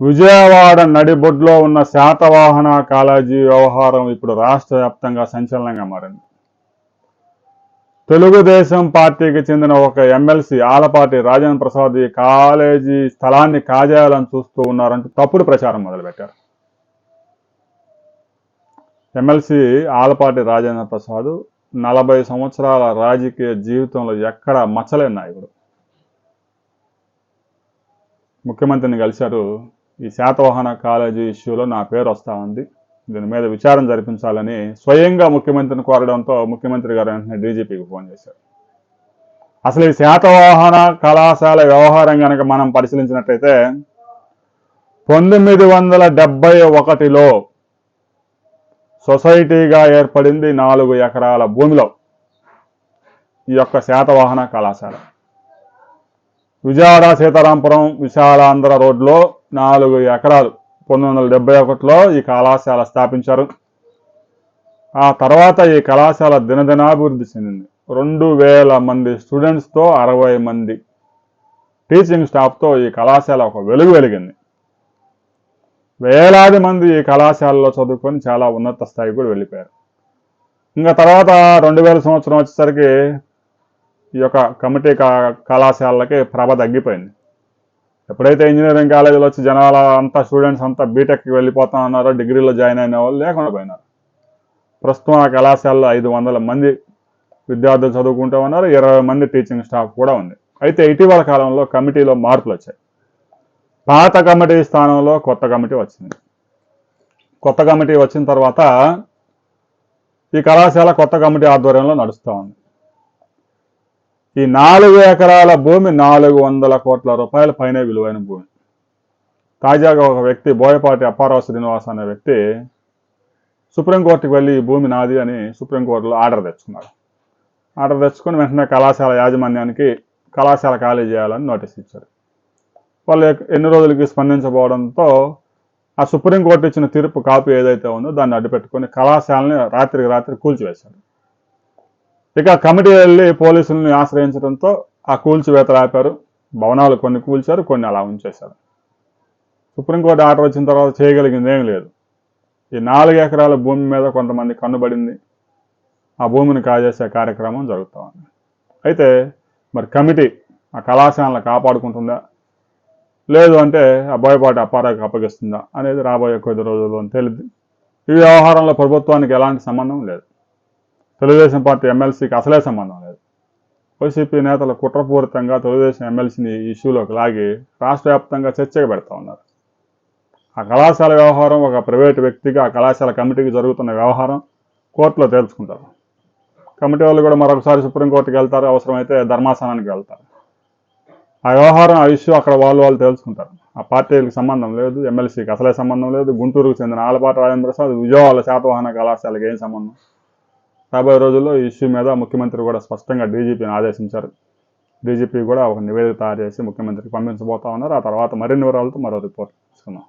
విజయవాడ నడిబొడ్లో ఉన్న శాతవాహన కాలేజీ వ్యవహారం ఇప్పుడు రాష్ట్ర వ్యాప్తంగా సంచలనంగా మారింది. తెలుగుదేశం పార్టీకి చెందిన ఒక ఎమ్మెల్సీ ఆలపాటి రాజేంద్ర ప్రసాద్ ఈ కాలేజీ స్థలాన్ని కాజేయాలని చూస్తూ ఉన్నారంటూ తప్పుడు ప్రచారం మొదలుపెట్టారు. ఎమ్మెల్సీ ఆలపాటి రాజేంద్ర ప్రసాద్ నలభై సంవత్సరాల రాజకీయ జీవితంలో ఎక్కడ మచ్చలేని నాయకుడు. ముఖ్యమంత్రిని కలిశారు ఈ శాతవాహన కాలేజీ ఇష్యూలో నా పేరు వస్తూ ఉంది. దీని మీద విచారణ జరిపించాలని స్వయంగా ముఖ్యమంత్రిని కోరడంతో ముఖ్యమంత్రి గారు వెంటనే డీజీపీకి ఫోన్ చేశారు. అసలు ఈ శాతవాహన కళాశాల వ్యవహారం కనుక మనం పరిశీలించినట్లయితే పంతొమ్మిది వందల డెబ్బై ఒకటిలో సొసైటీగా ఏర్పడింది నాలుగు ఎకరాల భూమిలో ఈ యొక్క శాతవాహన కళాశాల. విజయవాడ సీతారాంపురం విశాలాంధ్ర రోడ్లో నాలుగు ఎకరాలు. పంతొమ్మిది వందల డెబ్బై ఒకటిలో ఈ కళాశాల స్థాపించారు. ఆ తర్వాత ఈ కళాశాల దినదినాభివృద్ధి చెందింది. రెండు వేల మంది స్టూడెంట్స్తో అరవై మంది టీచింగ్ స్టాఫ్తో ఈ కళాశాల ఒక వెలుగు వెలిగింది. వేలాది మంది ఈ కళాశాలలో చదువుకొని చాలా ఉన్నత స్థాయికి కూడా వెళ్ళిపోయారు. ఇంకా తర్వాత రెండు వేల సంవత్సరం వచ్చేసరికి ఈ యొక్క కమిటీ కళాశాలకి ప్రభ తగ్గిపోయింది. ఎప్పుడైతే ఇంజనీరింగ్ కాలేజీలో వచ్చి జనాల అంతా స్టూడెంట్స్ అంతా బీటెక్కి వెళ్ళిపోతా ఉన్నారో డిగ్రీలో జాయిన్ అయిన వాళ్ళు లేకుండా పోయినారు. ప్రస్తుతం ఆ కళాశాలలో ఐదు వందల మంది విద్యార్థులు చదువుకుంటూ ఉన్నారు. ఇరవై మంది టీచింగ్ స్టాఫ్ కూడా ఉంది. అయితే ఇటీవల కాలంలో కమిటీలో మార్పులు వచ్చాయి. పాత కమిటీ స్థానంలో కొత్త కమిటీ వచ్చింది. కొత్త కమిటీ వచ్చిన తర్వాత ఈ కళాశాల కొత్త కమిటీ ఆధ్వర్యంలో నడుస్తూ ఉంది. ఈ నాలుగు ఎకరాల భూమి నాలుగు వందల కోట్ల రూపాయల పైనే విలువైన భూమి. తాజాగా ఒక వ్యక్తి బోయపాటి అప్పారావు శ్రీనివాస్ అనే వ్యక్తి సుప్రీంకోర్టుకి వెళ్ళి ఈ భూమి నాది అని సుప్రీంకోర్టులో ఆర్డర్ తెచ్చుకున్నాడు. ఆర్డర్ తెచ్చుకొని వెంటనే కళాశాల యాజమాన్యానికి కళాశాల ఖాళీ చేయాలని నోటీస్ ఇచ్చారు. వాళ్ళు ఎన్ని రోజులకి స్పందించబోవడంతో ఆ సుప్రీంకోర్టు ఇచ్చిన తీర్పు కాపీ ఏదైతే ఉందో దాన్ని అడ్డుపెట్టుకొని కళాశాలని రాత్రికి రాత్రి కూల్చివేశారు. ఇక కమిటీ వెళ్ళి పోలీసుల్ని ఆశ్రయించడంతో ఆ కూల్చివేతలు ఆపారు. భవనాలు కొన్ని కూల్చారు కొన్ని అలా ఉంచేశారు. సుప్రీంకోర్టు ఆర్డర్ వచ్చిన తర్వాత చేయగలిగింది ఏం లేదు. ఈ నాలుగు ఎకరాల భూమి మీద కొంతమంది కన్నుబడింది. ఆ భూమిని కాజేసే కార్యక్రమం జరుగుతూ ఉంది. అయితే మరి కమిటీ ఆ కళాశాలను కాపాడుకుంటుందా? లేదు అంటే ఆ భయపాటు అపారాకు అప్పగిస్తుందా? అనేది రాబోయే కొద్ది రోజుల్లో తెలియదు. ఈ వ్యవహారంలో ప్రభుత్వానికి ఎలాంటి సంబంధం లేదు. తెలుగుదేశం పార్టీ ఎమ్మెల్సీకి అసలే సంబంధం లేదు. వైసీపీ నేతలు కుట్రపూరితంగా తెలుగుదేశం ఎమ్మెల్సీని ఇష్యూలోకి లాగి రాష్ట్ర వ్యాప్తంగా చర్చగా పెడతా ఉన్నారు. ఆ కళాశాల వ్యవహారం ఒక ప్రైవేటు వ్యక్తికి ఆ కళాశాల కమిటీకి జరుగుతున్న వ్యవహారం కోర్టులో తేల్చుకుంటారు. కమిటీ వాళ్ళు కూడా మరొకసారి సుప్రీంకోర్టుకి వెళ్తారు అవసరమైతే ధర్మాసనానికి వెళ్తారు. ఆ వ్యవహారం ఆ ఇష్యూ అక్కడ వాళ్ళు వాళ్ళు తేల్చుకుంటారు. ఆ పార్టీలకు సంబంధం లేదు ఎమ్మెల్సీకి అసలే సంబంధం లేదు గుంటూరుకు చెందిన ఆలపాటి రాజేంద్ర ప్రసాద్ విజయవాడ శాతవాహన కళాశాలకి ఏం సంబంధం? రాబోయే రోజుల్లో ఈ ఇష్యూ మీద ముఖ్యమంత్రి కూడా స్పష్టంగా డీజీపీని ఆదేశించారు. డీజీపీ కూడా ఒక నివేదిక తయారు చేసి ముఖ్యమంత్రికి పంపించబోతా ఉన్నారు. ఆ తర్వాత మరిన్ని వివరాలతో మరో రిపోర్ట్ ఇస్తున్నాం